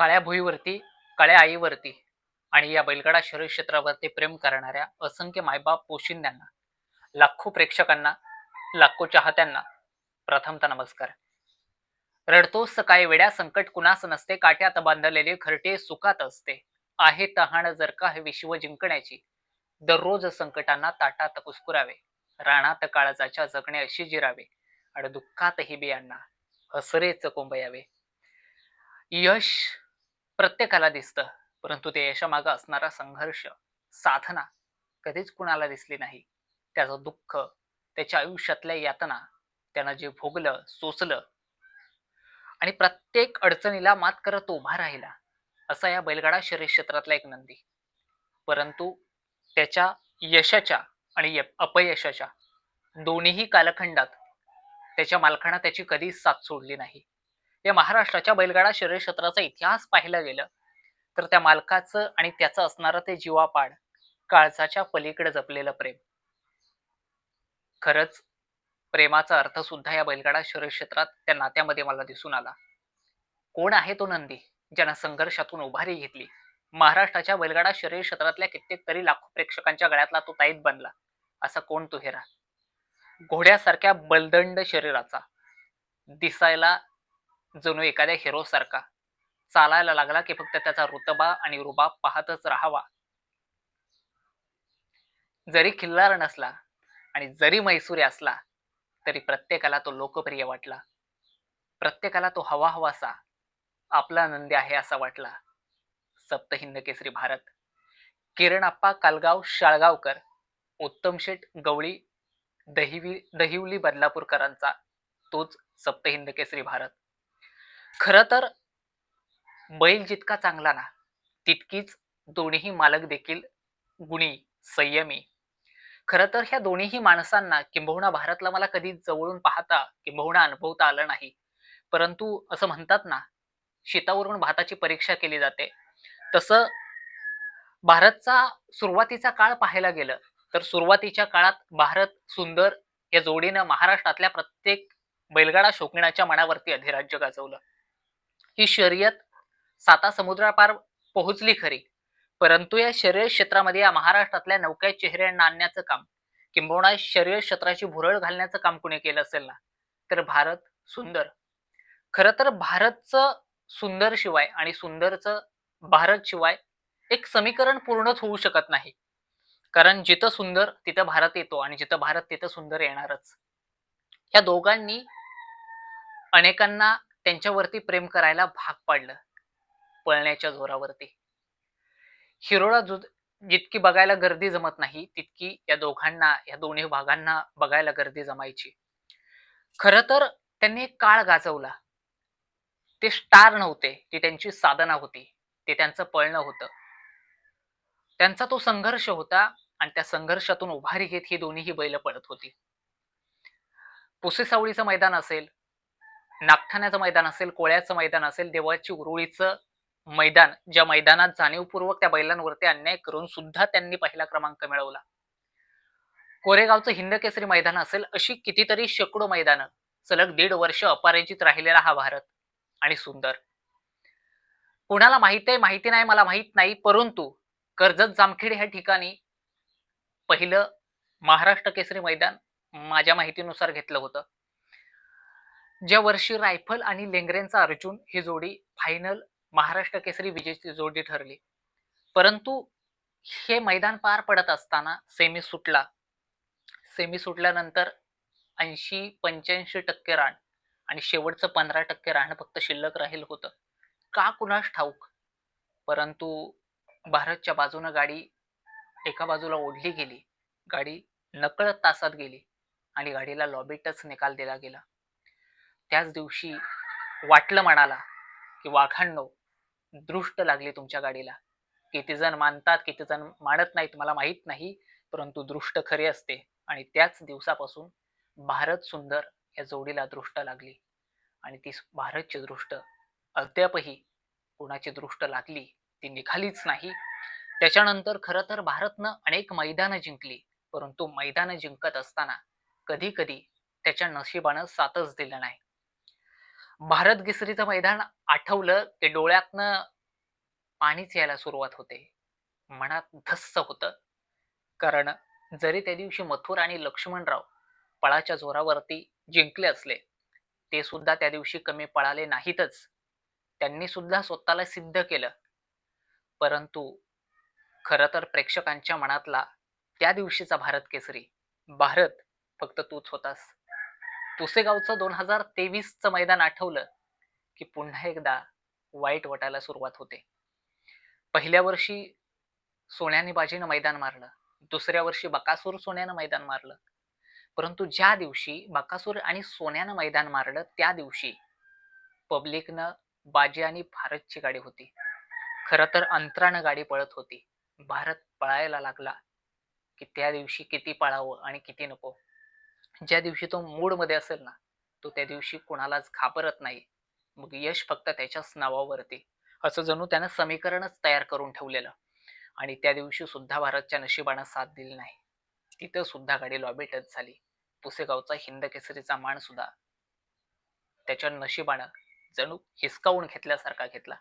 काळ्या भुईवरती काळ्या आईवरती आणि या बैलगाडा शरीर क्षेत्रावरती प्रेम करणाऱ्या असंख्य मायबाप पोशिंद्यांना लाखो प्रेक्षकांना लाखो चाहत्यांना प्रथमतः नमस्कार. रडतोस काय वेड्या संकट कुणास नसते काट्यात बांधलेले खरटे सुखात असते. आहे तहाण जर का हे विश्व जिंकण्याची. दररोज संकटांना ताटात कुसकुरावे रानात काळजाच्या जगणे अशी जिरावे आणि दुःखातही बियांना हसरेच कोंबयावे. यश प्रत्येकाला दिसतं. परंतु ते यशामागं असणारा संघर्ष साधना कधीच कुणाला दिसली नाही. त्याचं दुःख त्याच्या आयुष्यातल्या यातना त्यानं जे भोगलं सोसलं आणि प्रत्येक अडचणीला मात करत उभा राहिला असा या बैलगाडा शरीर क्षेत्रातला एक नंदी. परंतु त्याच्या यशाच्या आणि अपयशाच्या दोन्हीही कालखंडात त्याच्या मालकानं त्याची कधीच साथ सोडली नाही. या महाराष्ट्राच्या बैलगाडा शरीर क्षेत्राचा इतिहास पाहिला गेलं. तर त्या मालकाचं आणि त्याचं असणारं ते जीवापाड काळजाच्या पलीकडे जपलेलं प्रेम. खरंच प्रेमाचा अर्थ सुद्धा या बैलगाडा शरीर क्षेत्रात त्या नात्यामध्ये मला दिसून आला. कोण आहे तो नंदी ज्यानं संघर्षातून उभारी घेतली? महाराष्ट्राच्या बैलगाडा शरीर क्षेत्रातल्या कित्येक तरी लाखो प्रेक्षकांच्या गळ्यातला तो ताईत बनला. असा कोण तो हेरा? घोड्यासारख्या बलदंड शरीराचा. दिसायला जणू एखाद्या हिरो सारखा. चालायला लागला की फक्त त्याचा रुतबा आणि रुबाब पाहतच राहावा. जरी खिल्लार नसला आणि जरी मैसुरी असला तरी प्रत्येकाला तो लोकप्रिय वाटला. प्रत्येकाला तो हवा हवासा आपला नंदी आहे असा वाटला. सप्तहिंद केसरी भारत. किरणप्पा कालगाव शाळगावकर उत्तम शेठ गवळी दहिवी दहिवली बदलापूरकरांचा तोच सप्तहिंद केसरी भारत. खरं तर बैल जितका चांगला ना तितकीच दोन्हीही मालक देखील गुणी संयमी. खर तर ह्या दोन्हीही माणसांना किंबहुना भारतला मला कधी जवळून पाहता किंबहुना अनुभवता आलं नाही. परंतु असं म्हणतात ना शेतावरून भाताची परीक्षा केली जाते. तसं भारतचा सुरुवातीचा काळ पाहायला गेलं तर सुरुवातीच्या काळात भारत सुंदर या जोडीनं महाराष्ट्रातल्या प्रत्येक बैलगाडा शोकण्याच्या मनावरती अधिराज्य गाजवलं. ही शर्यत साता समुद्रापार पोहोचली खरी. परंतु या शर्यत क्षेत्रामध्ये या महाराष्ट्रातल्या नौक्या चेहऱ्यांना आणण्याचं काम किंबहुना शर्यत क्षेत्राची भुरळ घालण्याचं काम कुणी केलं असेल ना? तर भारत सुंदर. खरं तर भारतचं सुंदर शिवाय आणि सुंदरचं भारत शिवाय एक समीकरण पूर्णच होऊ शकत नाही. कारण जिथं सुंदर तिथं भारत येतो आणि जिथं भारत तिथं सुंदर येणारच. या दोघांनी अनेकांना त्यांच्यावरती प्रेम करायला भाग पाडलं. पळण्याच्या जोरावरती. हिरोळा जु जितकी बघायला गर्दी जमत नाही तितकी या दोघांना या दोन्ही भागांना बघायला गर्दी जमायची. खर तर त्यांनी एक काळ गाजवला. ते स्टार नव्हते ती त्यांची साधना होती ते त्यांचं पळणं होतं. त्यांचा तो संघर्ष होता आणि त्या संघर्षातून उभारी घेत ही दोन्हीही बैल पडत होती. पुसेसावळीचं मैदान असेल नागठाण्याचं मैदान असेल कोळ्याचं मैदान असेल देवाची उरुळीचं मैदान ज्या मैदानात जाणीवपूर्वक त्या बैलांवरती अन्याय करून सुद्धा त्यांनी पहिला क्रमांक मिळवला. कोरेगावचं हिंद केसरी मैदान असेल अशी कितीतरी शेकडो मैदानं सलग दीड वर्ष अपराजित राहिलेला हा भारत आणि सुंदर. कोणाला माहीत आहे माहिती नाही मला माहीत नाही परंतु कर्जत जामखेड ह्या ठिकाणी पहिलं महाराष्ट्र केसरी मैदान माझ्या माहितीनुसार घेतलं होतं. ज्या वर्षी रायफल आणि लेंगरेंचा अर्जुन ही जोडी फायनल महाराष्ट्र केसरी विजेची जोडी ठरली. परंतु हे मैदान पार पडत असताना सेमी सुटला. सेमी सुटल्यानंतर ऐंशी पंच्याऐंशी टक्के रान आणि शेवटचं पंधरा टक्के रान फक्त शिल्लक राहील होतं. का कुणास ठाऊक? परंतु भारतच्या बाजूनं गाडी एका बाजूला ओढली गेली. गाडी नकळत तासात गेली आणि गाडीला लॉबीटच निकाल दिला गेला. त्याच दिवशी वाटलं म्हणाला की वाघांनो दृष्ट लागली तुमच्या गाडीला. किती जण मानतात किती जण मानत नाहीत मला माहीत नाही परंतु दृष्ट खरी असते. आणि त्याच दिवसापासून भारत सुंदर या जोडीला दृष्ट लागली. आणि ती भारतची दृष्ट अद्यापही कुणाची दृष्ट लागली ती निघालीच नाही. त्याच्यानंतर खरं तर भारतनं अनेक मैदानं जिंकली परंतु मैदानं जिंकत असताना कधी कधी त्याच्या नशिबानं साथच दिलं नाही. भारत केसरीचं मैदान आठवलं की डोळ्यातनं पाणीच यायला सुरुवात होते. मनात धस्स होतं. कारण जरी त्या दिवशी मथुर आणि लक्ष्मणराव पळाच्या जोरावरती जिंकले असले, ते सुद्धा त्या दिवशी कमी पळाले नाहीतच. त्यांनी सुद्धा स्वतःला सिद्ध केलं. परंतु खरं तर प्रेक्षकांच्या मनातला त्या दिवशीचा भारत केसरी, भारत फक्त तूच होतास. पुसेगावचं दोन हजार तेवीसचं मैदान आठवलं की पुन्हा एकदा वाईट वाटायला सुरुवात होते. पहिल्या वर्षी सोन्याने बाजीनं मैदान मारलं. दुसऱ्या वर्षी बकासूर सोन्यानं मैदान मारलं. परंतु ज्या दिवशी बकासूर आणि सोन्यानं मैदान मारलं त्या दिवशी पब्लिकनं बाजी आणि भारतची गाडी होती. खरं तर अंतरानं गाडी पळत होती. भारत पळायला लागला की त्या दिवशी किती पळावं आणि किती नको. ज्या दिवशी तो मूडमध्ये असेल ना, तो त्या दिवशी कुणालाच घाबरत नाही. मग यश फक्त त्याच्याच नावावरती. असं जणू त्यानं समीकरणच तयार करून ठेवलेलं. आणि त्या दिवशी सुद्धा भारतच्या नशिबानं साथ दिली नाही. तिथं सुद्धा गाडी लॉबी टच झाली. पुसेगावचा हिंद केसरीचा मान सुद्धा त्याच्या नशिबानं जणू हिसकावून घेतल्यासारखा घेतला.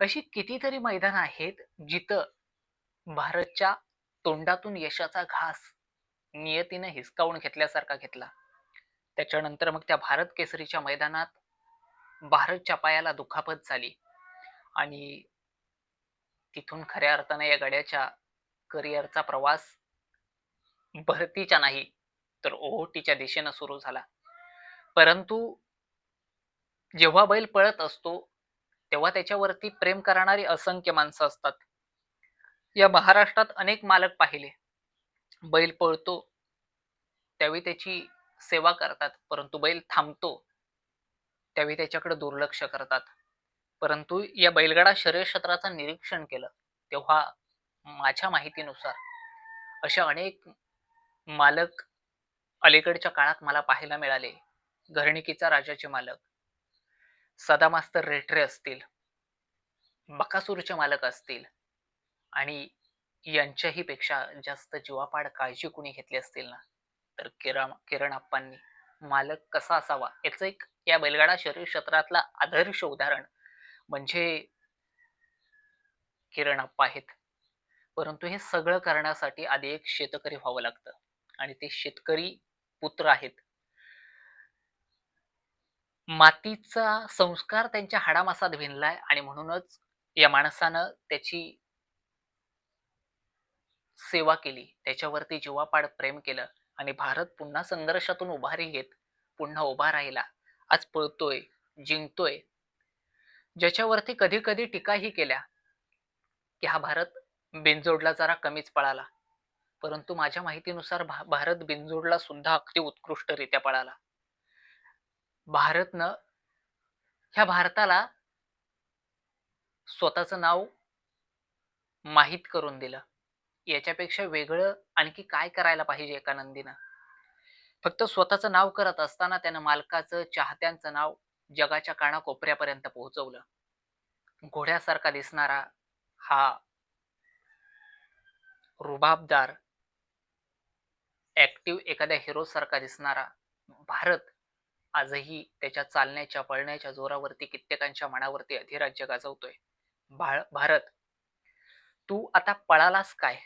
अशी कितीतरी मैदानं आहेत जिथं भारतच्या तोंडातून यशाचा घास नियतीनं हिसकावून घेतल्यासारखा घेतला. त्याच्यानंतर मग त्या भारत केसरीच्या मैदानात भारतच्या पायाला दुखापत झाली आणि तिथून खऱ्या अर्थाने या गड्याच्या करिअरचा प्रवास भरतीच्या नाही तर ओहोटीच्या दिशेनं सुरू झाला. परंतु जेव्हा बैल पळत असतो तेव्हा त्याच्यावरती प्रेम करणारी असंख्य माणसं असतात. या महाराष्ट्रात अनेक मालक पाहिले. बैल पळतो त्यावेळी त्याची सेवा करतात. परंतु बैल थांबतो त्यावेळी त्याच्याकडे दुर्लक्ष करतात. परंतु या बैलगाडा शरीरक्षेत्राचं निरीक्षण केलं तेव्हा माझ्या माहितीनुसार अशा अनेक मालक अलीकडच्या काळात मला पाहायला मिळाले. घरणिकीचा राजाचे मालक, सदा मास्तर रेठरे असतील, बकासूरचे मालक असतील आणि यांच्याही पेक्षा जास्त जीवापाड काळजी कुणी घेतली असतील ना तर किरण किरण आप्पांनी मालक कसा असावा याचं एक या बैलगाडा शरीर क्षेत्रातला आदर्श उदाहरण म्हणजे किरण आप्पा आहेत. परंतु हे सगळं करण्यासाठी आधी एक शेतकरी व्हावं लागतं आणि ते शेतकरी पुत्र आहेत. मातीचा संस्कार त्यांच्या हाडामासात भिनलाय आणि म्हणूनच या माणसानं त्याची सेवा केली. त्याच्यावरती जीवापाड प्रेम केलं आणि भारत पुन्हा संघर्षातून उभारी घेत पुन्हा उभा राहिला. आज पळतोय, जिंकतोय. ज्याच्यावरती कधी-कधी टीकाही केल्या की हा भारत बिनजोडला जरा कमीच पळाला. परंतु माझ्या माहितीनुसार भा भारत बिनजोडला सुद्धा अगदी उत्कृष्टरित्या पळाला. भारतनं ह्या भारताला स्वतःचं नाव माहीत करून दिलं. याच्यापेक्षा वेगळं आणखी काय करायला पाहिजे एका नंदीनं? फक्त स्वतःचं नाव करत असताना त्यानं मालकाचं, चाहत्यांचं नाव जगाच्या कानाकोपऱ्यापर्यंत पोहोचवलं. घोड्यासारखा दिसणारा हा रुबाबदार, ऍक्टिव्ह एखाद्या हिरो सारखा दिसणारा भारत आजही त्याच्या चालण्याच्या, पळण्याच्या जोरावरती कित्येकांच्या मनावरती अधिराज्य गाजवतोय. भारत, तू आता पळालास काय,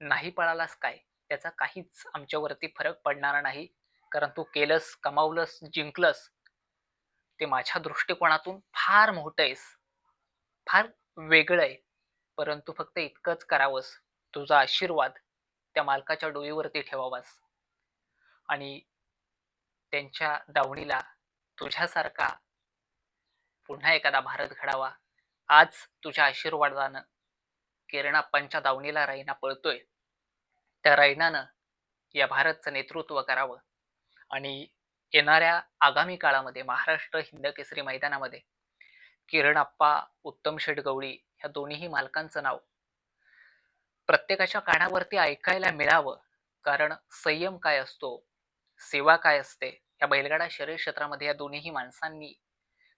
नाही पळालास काय, त्याचा काहीच आमच्यावरती फरक पडणार नाही. कारण तू केलंस, कमावलंस, जिंकलंस ते माझ्या दृष्टिकोनातून फार मोठं आहेस. फार वेगळं आहे. परंतु फक्त इतकंच करावंस, तुझा आशीर्वाद त्या मालकाच्या डोळीवरती ठेवावास आणि त्यांच्या दावणीला तुझ्यासारखा पुन्हा एखादा भारत घडावा. आज तुझ्या आशीर्वादानं किरणाप्पांच्या दावणीला रैना पळतोय. त्या रैनानं या भारतचं नेतृत्व करावं आणि येणाऱ्या आगामी काळामध्ये महाराष्ट्र हिंदकेसरी मैदानामध्ये किरणप्पा, उत्तम शेठ गवळी ह्या दोन्हीही मालकांचं नाव प्रत्येकाच्या कानावरती ऐकायला मिळावं. कारण संयम काय असतो, सेवा काय असते, या बैलगाडा शरीर क्षेत्रामध्ये या दोन्हीही माणसांनी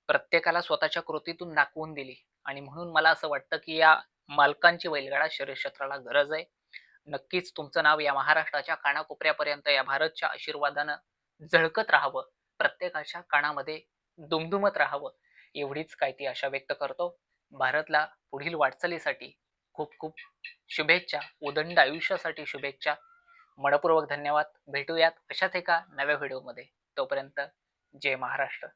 प्रत्येकाला स्वतःच्या कृतीतून दाखवून दिली आणि म्हणून मला असं वाटतं की या मालकांची बैलगाडा शरीरक्षेत्राला गरज आहे. नक्कीच तुमचं नाव या महाराष्ट्राच्या कानाकोपऱ्यापर्यंत या भारतच्या आशीर्वादानं झळकत राहावं. प्रत्येकाच्या कानामध्ये दुमदुमत राहावं. एवढीच काय ती आशा व्यक्त करतो. भारतला पुढील वाटचालीसाठी खूप खूप शुभेच्छा. उदंड आयुष्यासाठी शुभेच्छा. मनपूर्वक धन्यवाद. भेटूयात अशाच एका नव्या व्हिडिओमध्ये. तोपर्यंत जय महाराष्ट्र.